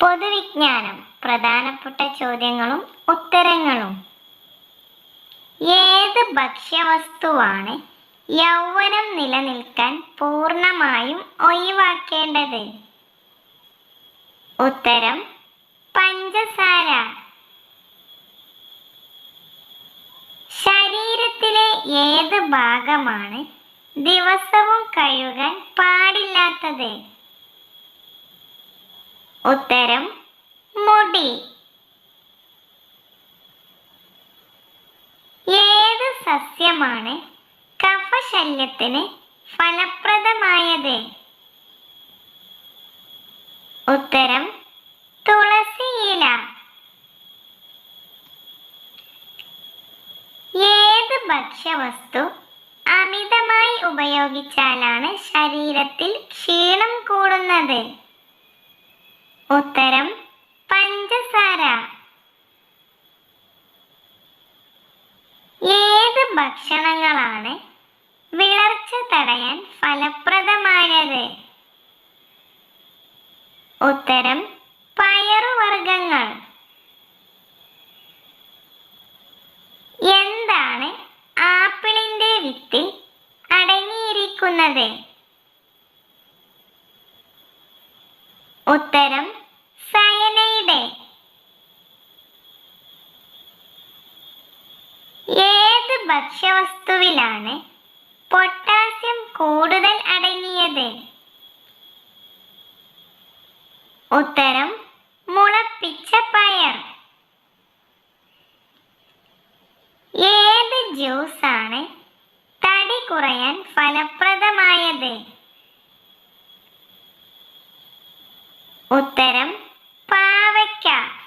പൊതുവിജ്ഞാനം. പ്രധാനപ്പെട്ട ചോദ്യങ്ങളും ഉത്തരങ്ങളും. ഏത് ഭക്ഷ്യവസ്തുവാണ് യൗവനം നിലനിൽക്കാൻ പൂർണമായും ഒഴിവാക്കേണ്ടത്? ഉത്തരം പഞ്ചസാര. ശരീരത്തിലെ ഏത് ഭാഗമാണ് ദിവസവും കഴുകാൻ പാടില്ലാത്തത്? ഉത്തരം മുടി. ഏത് സസ്യമാണ് കഫശല്യത്തിന് ഫലപ്രദമായത്? ഉത്തരം തുളസിയില ഏത് ഭക്ഷ്യവസ്തു അമിതമായി ഉപയോഗിച്ചാലാണ് ശരീരത്തിൽ ക്ഷീണം കൂടുന്നത്? ഉത്തരം പഞ്ചസാര. ഏത് ഭക്ഷണങ്ങളാണ് വിളർച്ച തടയാൻ ഫലപ്രദമായത്? ഉത്തരം പയറുവർഗങ്ങൾ എന്താണ് ആപ്പിളിന്റെ വിത്തിൽ അടങ്ങിയിരിക്കുന്നത്? ഉത്തരം സയനൈഡ് ഏത് ഭക്ഷ്യവസ്തുവിലാണ് പൊട്ടാസ്യം കൂടുതൽ അടങ്ങിയത്. ഉത്തരം മുളപ്പിച്ച പയർ. ഏത് ജ്യൂസാണ് തടി കുറയാൻ ഫലപ്രദമായത്? ഉത്തരം പാവയ്ക്ക.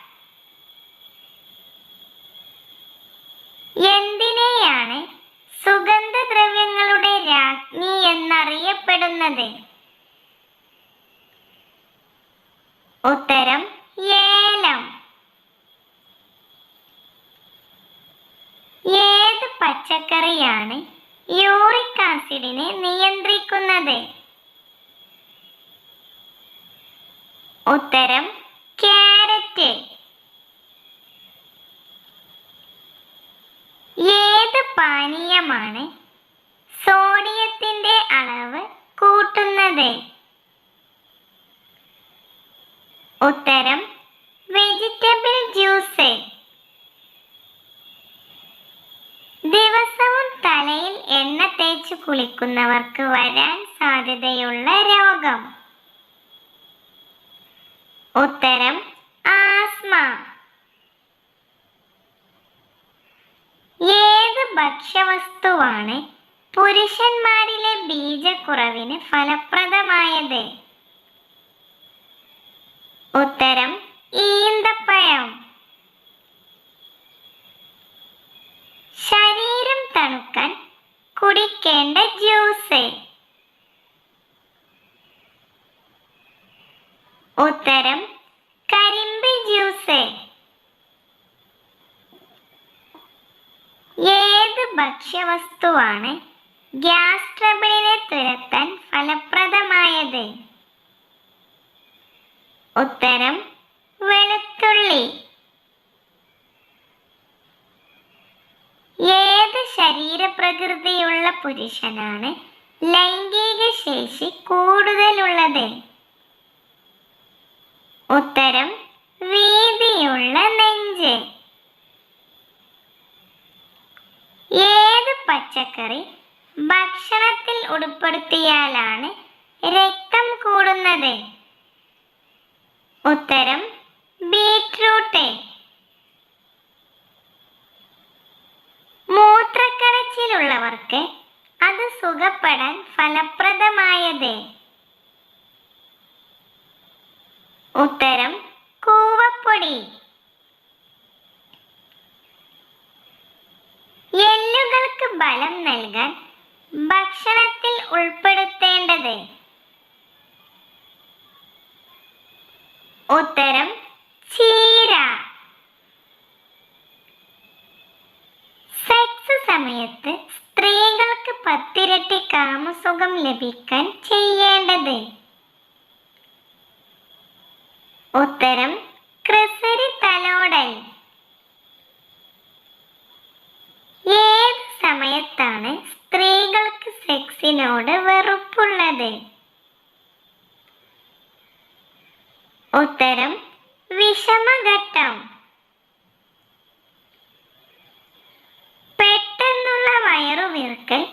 എന്തിനെയാണ് സുഗന്ധദ്രവ്യങ്ങളുടെ രാജ്ഞി എന്നറിയപ്പെടുന്നത്? ഉത്തരം ഏലം. ഏത് പച്ചക്കറിയാണ് യൂറിക് ആസിഡിനെ നിയന്ത്രിക്കുന്നത്? ഉത്തരം ക്യാരറ്റ്. ഏത് പാനീയമാണ് സോഡിയത്തിന്റെ അളവ് കൂട്ടുന്നത്? ഉത്തരം വെജിറ്റബിൾ ജ്യൂസ്. ദിവസവും തലയിൽ എണ്ണ തേച്ച് കുളിക്കുന്നവർക്ക് വരാൻ സാധ്യതയുള്ള രോഗം. ഉത്തരം ആസ്മ. ഏത് ഭക്ഷ്യവസ്തുവാണ് പുരുഷന്മാരിലെ ബീജക്കുറവിന് ഫലപ്രദമായത്? ഉത്തരം ഈന്തപ്പഴം. ശരീരം തണുക്കാൻ കുടിക്കേണ്ട ജ്യൂസ്. ഉത്തരം കരിമ്പ് ജ്യൂസ് ഏത് ഭക്ഷ്യവസ്തുവാണ്. ഗ്യാസ് ട്രബിളിനെ തുരത്താൻ ഫലപ്രദമായത്. ഉത്തരം വെളുത്തുള്ളി. ഏത് ശരീരപ്രകൃതിയുള്ള പുരുഷനാണ് ലൈംഗിക ശേഷി കൂടുതലുള്ളത്? ഉത്തരം വീതിയുള്ള ഏത് പച്ചക്കറി ഭക്ഷണത്തിൽ ഉൾപ്പെടുത്തിയാലാണ് രക്തം കൂടുന്നത്? ഉത്തരം ബലം നൽകാൻ ഭക്ഷണത്തിൽ ഉൾപ്പെടുത്തേണ്ടത്. ഉത്തരം ചീര. സെക്സ് സമയത്ത് സ്ത്രീകൾക്ക് പത്തിരട്ടി കാമസുഖം ലഭിക്കാൻ ചെയ്യേണ്ടത്. ഉത്തരം ക്രിസരി തലോടൽ ഏത് സമയത്താണ് സ്ത്രീകൾക്ക് സെക്സിനോട് വെറുപ്പുള്ളത്. ഉത്തരം വിഷമഘട്ടം. പെട്ടെന്നുള്ള വയറുവീർക്കൽ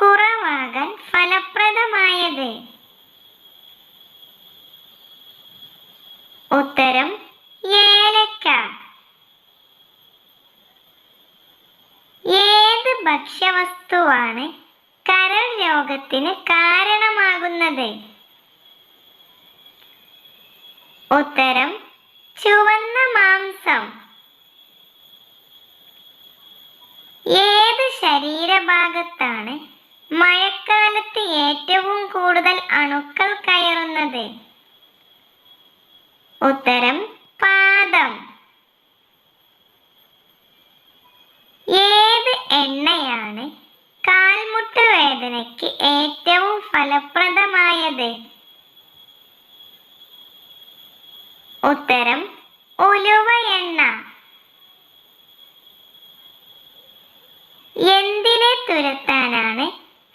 കുറവാകാൻ ഫലപ്രദമായത്. ഉത്തരം ഏലക്ക. ഏത് ഭക്ഷ്യവസ്തുവാണ് രോഗത്തിന് കാരണമാകുന്നത്. ഉത്തരം ചുവന്ന മാംസം. ഏത് ശരീരഭാഗത്താണ് മഴക്കാലത്ത് ഏറ്റവും കൂടുതൽ അണുക്കൾ കയറുന്നത്? ഉത്തരം പാദം. ഏത് വേദനയ്ക്ക് ഏറ്റവും ഫലപ്രദമായത്? ഉത്തരം ഉലുവ എണ്ണ. എന്തിനെ തുരത്താനാണ്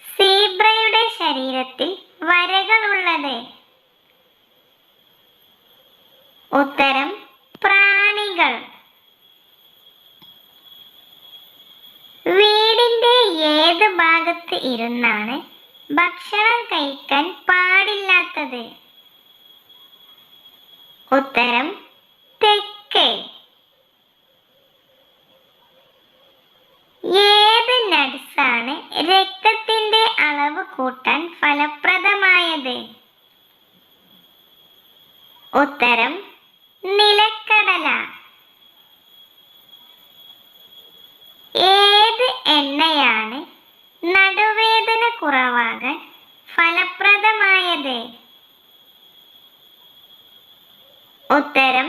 സീബ്രയുടെ ശരീരത്തിൽ വരകളുള്ളത്? ഉത്തരം വീടിന്റെ ഏത് ഭാഗത്ത് ഇരുന്നാണ് ഭക്ഷണം കഴിക്കാൻ പാടില്ലാത്തത്? ഉത്തരം തെക്കേ. ഏത് നട്സാണ് രക്തത്തിന്റെ അളവ് കൂട്ടാൻ ഫലപ്രദമായത്? ഉത്തരം നിലക്കടല ഏത് എണ്ണയാണ് നടുവേദന കുറവാകാൻ ഫലപ്രദമായത് ഉത്തരം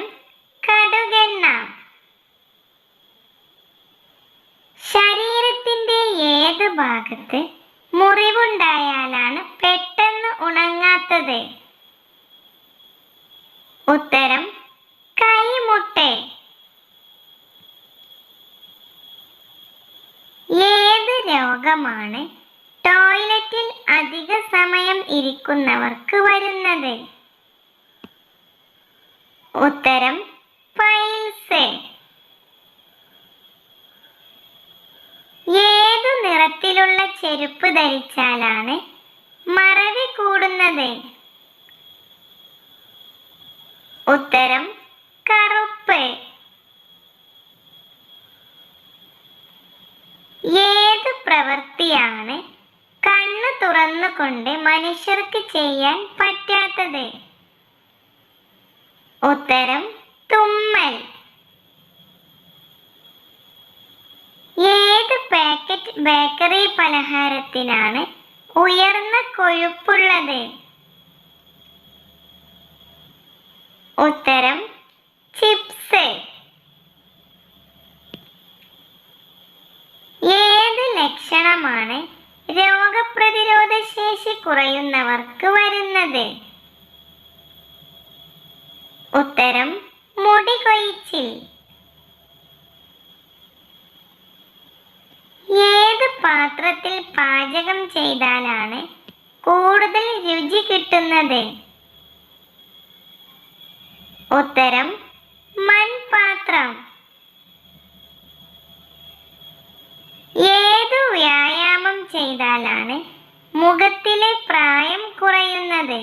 കടുകെണ്ണ. ശരീരത്തിന്റെ ഏത് ഭാഗത്ത് മുറിവുണ്ടായാലാണ് പെട്ടെന്ന് ഉണങ്ങാത്തത്? ഉത്തരം കൈമുട്ട്. ഏത് രോഗമാണ് ടോയ്ലറ്റിൽ അധിക സമയം ഇരിക്കുന്നവർക്ക് വരുന്നത്? ഉത്തരം പൈൽസ്. ഏതു നിറത്തിലുള്ള ചെരുപ്പ് ധരിച്ചാലാണ് മറവി കൂടുന്നത്? ഉത്തരം കറുപ്പ്. ഏത് പ്രവൃത്തിയാണ് കണ്ണു തുറന്നുകൊണ്ട് മനുഷ്യർക്ക് ചെയ്യാൻ പറ്റാത്തത്? ഉത്തരം തുമ്മൽ. ഏത് പാക്കറ്റ് ബേക്കറി പലഹാരത്തിനാണ് ഉയർന്ന കൊഴുപ്പുള്ളത്? ഉത്തരം ചിപ്സ്. ഏത് ലക്ഷണമാണ് രോഗപ്രതിരോധ ശേഷി കുറയുന്നവർക്ക് വരുന്നത്? ഉത്തരം മുടി കൊഴിച്ചിൽ ഏത് പാത്രത്തിൽ പാചകം ചെയ്താലാണ് കൂടുതൽ രുചി കിട്ടുന്നത്? ഉത്തരം മൺപാത്രം. ഏതു വ്യായാമം ചെയ്താലാണ് മുഖത്തിലെ പ്രായം കുറയുന്നത്?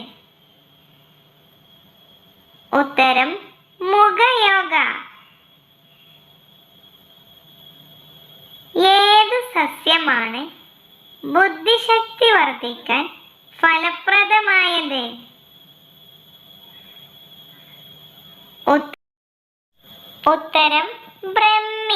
ഉത്തരം മുഖയോഗ. ഏത് സസ്യമാണ് ബുദ്ധിശക്തി വർദ്ധിക്കാൻ ഫലപ്രദമായത്? ഉത്തരം ബ്രഹ്മ.